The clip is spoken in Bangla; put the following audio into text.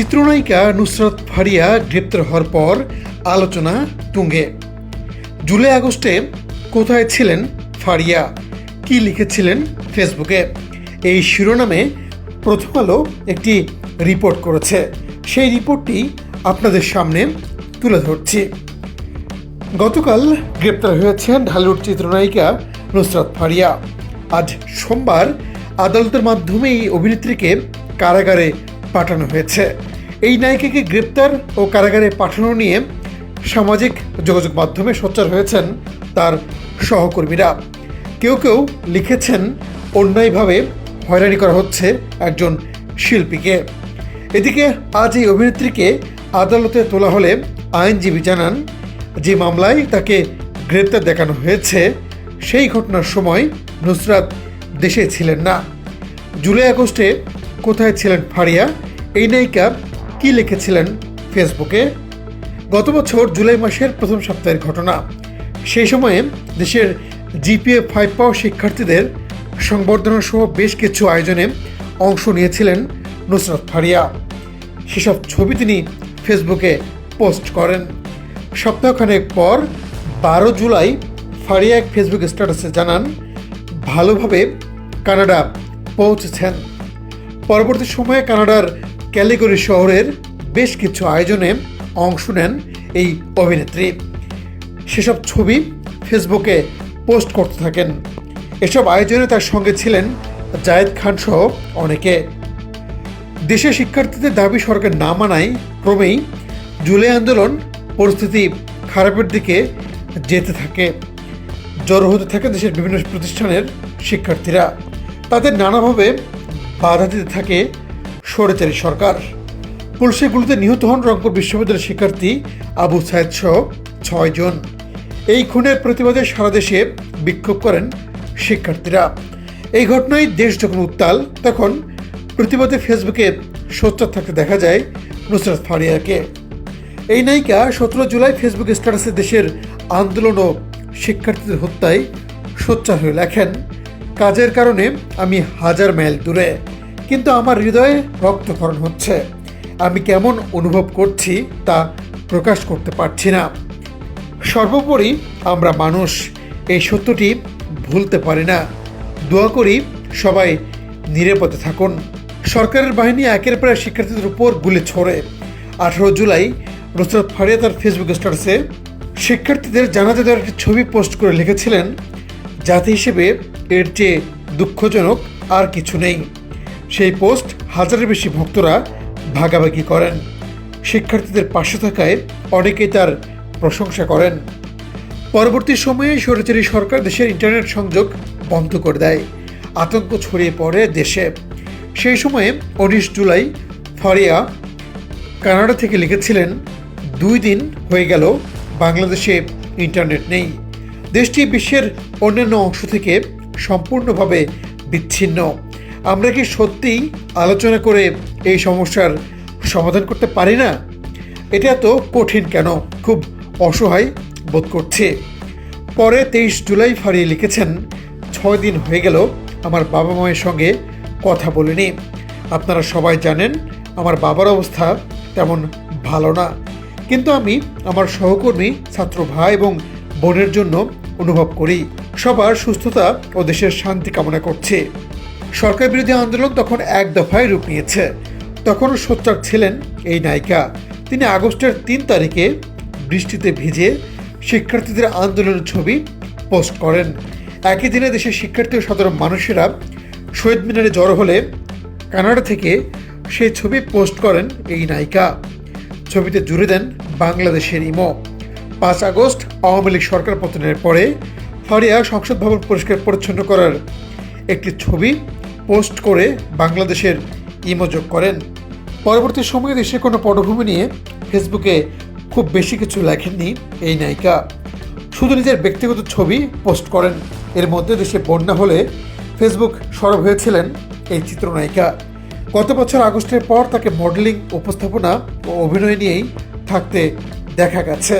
চিত্রনায়িকা নুসরাত ফারিয়া গ্রেপ্তার হওয়ার পর আলোচনা তুঙ্গে। জুলাই আগস্টে কোথায় ছিলেন ফারিয়া কি লিখেছিলেন ফেসবুকে? এই শিরোনামে প্রথম আলো একটি রিপোর্ট করেছে। সেই রিপোর্টটি আপনাদের সামনে তুলে ধরছি। গতকাল গ্রেপ্তার হয়েছেন ঢালিউড চিত্রনায়িকা নুসরাত ফারিয়া আজ সোমবার আদালতের মাধ্যমে এই অভিনেত্রীকে কারাগারে পাঠানো হয়েছে। এই নায়িকাকে গ্রেপ্তার ও কারাগারে পাঠানো নিয়ে সামাজিক যোগাযোগ মাধ্যমে সোচ্চার হয়েছেন তার সহকর্মীরা। কেউ কেউ লিখেছেন, অন্যায়ভাবে হয়রানি করা হচ্ছে একজন শিল্পীকে। এদিকে আজ এই অভিনেত্রীকে আদালতে তোলা হলে আইনজীবী জানান, যে মামলায় তাকে গ্রেপ্তার দেখানো হয়েছে, সেই ঘটনার সময় নুসরাত দেশে ছিলেন না। জুলাই আগস্টে কোথায় ছিলেন ফারিয়া? এই নায়িকা কি লিখেছিলেন ফেসবুকে? গত বছর জুলাই মাসের প্রথম সপ্তাহের ঘটনা। সেই সময়ে দেশের জিপিএ ফাইভ পাওয়া শিক্ষার্থীদের সংবর্ধনা সহ বেশ কিছু আয়োজনে অংশ নিয়েছিলেন নুসরাত ফারিয়া। সেসব ছবি তিনি ফেসবুকে পোস্ট করেন। সপ্তাহখানেক পর বারো জুলাই ফারিয়া এক ফেসবুক স্ট্যাটাসে জানান, ভালোভাবে কানাডা পৌঁছেছেন। পরবর্তী সময়ে কানাডার ক্যালিগরি শহরের বেশ কিছু আয়োজনে অংশ নেন এই অভিনেত্রী। সেসব ছবি ফেসবুকে পোস্ট করতে থাকেন। এসব আয়োজনে তার সঙ্গে ছিলেন জায়েদ খান সহ অনেকে। দেশের শিক্ষার্থীদের দাবি, সরকার না মানায় ক্রমেই জুলাই আন্দোলন পরিস্থিতি খারাপের দিকে যেতে থাকে। জড়ো হতে থাকে দেশের বিভিন্ন প্রতিষ্ঠানের শিক্ষার্থীরা। তাদের নানাভাবে বাধা দিতে থাকে স্বৈরাচারী সরকার। পুলিশের গুলিতে নিহত হন রংপুর বিশ্ববিদ্যালয়ের শিক্ষার্থী আবু সাইদ সহ ছয়জন এই খুনের প্রতিবাদে সারা দেশে বিক্ষোভ করেন শিক্ষার্থীরা। এই ঘটনায় দেশ যখন উত্তাল, তখন প্রতিবাদে ফেসবুকে সোচ্চার থাকতে দেখা যায় নুসরাত ফারিয়াকে। এই নায়িকা সতেরো জুলাই ফেসবুক স্ট্যাটাসে দেশের আন্দোলন ও শিক্ষার্থীদের হত্যায় সোচ্চার হয়ে লেখেন, কাজের কারণে আমি হাজার মাইল দূরে। কিন্তু আমার হৃদয়ে রক্তক্ষরণ হচ্ছে। আমি কেমন অনুভব করছি তা প্রকাশ করতে পারছি না। সর্বোপরি আমরা মানুষ এই সত্যটি ভুলতে পারি না। দোয়া করি সবাই নিরাপদে থাকুন। সরকারের বাহিনী একের পর শিক্ষার্থীদের উপর গুলি ছোড়ে। আঠারো জুলাই নুসরাত ফারিয়া তার ফেসবুক স্ট্যাটাসে শিক্ষার্থীদের জানাতে দেওয়ার একটি ছবি পোস্ট করে লিখেছিলেন, জাতি হিসেবে এর চেয়ে দুঃখজনক আর কিছু নেই। সেই পোস্ট হাজারের বেশি ভক্তরা ভাগাভাগি করেন। শিক্ষার্থীদের পাশে থাকায় অনেকেই তার প্রশংসা করেন। পরবর্তী সময়ে স্বৈরাচারী সরকার দেশের ইন্টারনেট সংযোগ বন্ধ করে দেয়, আতঙ্ক ছড়িয়ে পড়ে দেশে। সেই সময়ে উনিশ জুলাই ফারিয়া, কানাডা থেকে লিখেছিলেন, দুই দিন হয়ে গেল, বাংলাদেশে ইন্টারনেট নেই। দেশটি বিশ্বের অন্যান্য অংশ থেকে সম্পূর্ণভাবে বিচ্ছিন্ন। আমরা কি সত্যিই আলোচনা করে এই সমস্যার সমাধান করতে পারি না? এটা এত কঠিন কেন? খুব অসহায় বোধ করছে। পরে তেইশ জুলাই ফারিয়ে লিখেছেন, ছয় দিন হয়ে গেল, আমার বাবা মায়ের সঙ্গে কথা বলিনি। আপনারা সবাই জানেন, আমার বাবার অবস্থা তেমন ভালো না। কিন্তু আমি আমার সহকর্মী, ছাত্র ভাই এবং বোনের জন্য অনুভব করি। সবার সুস্থতা ও দেশের শান্তি কামনা করছে। সরকার বিরোধী আন্দোলন তখন এক দফায় রূপ নিয়েছে। তখনও সোচ্চার ছিলেন এই নায়িকা। তিনি আগস্টের তিন তারিখে বৃষ্টিতে ভিজে শিক্ষার্থীদের আন্দোলনের ছবি পোস্ট করেন। একই দিনে দেশের শিক্ষার্থী ও সাধারণ মানুষেরা শহীদ মিনারে জড়ো হলে কানাডা থেকে সেই ছবি পোস্ট করেন এই নায়িকা। ছবিতে জুড়ে দেন বাংলাদেশের ইমো। পাঁচ আগস্ট আওয়ামী লীগ সরকার পতনের পরে ফারিয়া সংসদ ভবন পরিষ্কার পরিচ্ছন্ন করার একটি ছবি পোস্ট করে বাংলাদেশের ইমো যোগ করেন। পরবর্তী সময়ে দেশে কোনো পটভূমি নিয়ে ফেসবুকে খুব বেশি কিছু লেখেননি এই নায়িকা। শুধু নিজের ব্যক্তিগত ছবি পোস্ট করেন। এর মধ্যে দেশে বন্যা হলে ফেসবুক সরব হয়েছিলেন এই চিত্রনায়িকা। গত বছর আগস্টের পর তাকে মডেলিং, উপস্থাপনা ও অভিনয় নিয়েই থাকতে দেখা গেছে।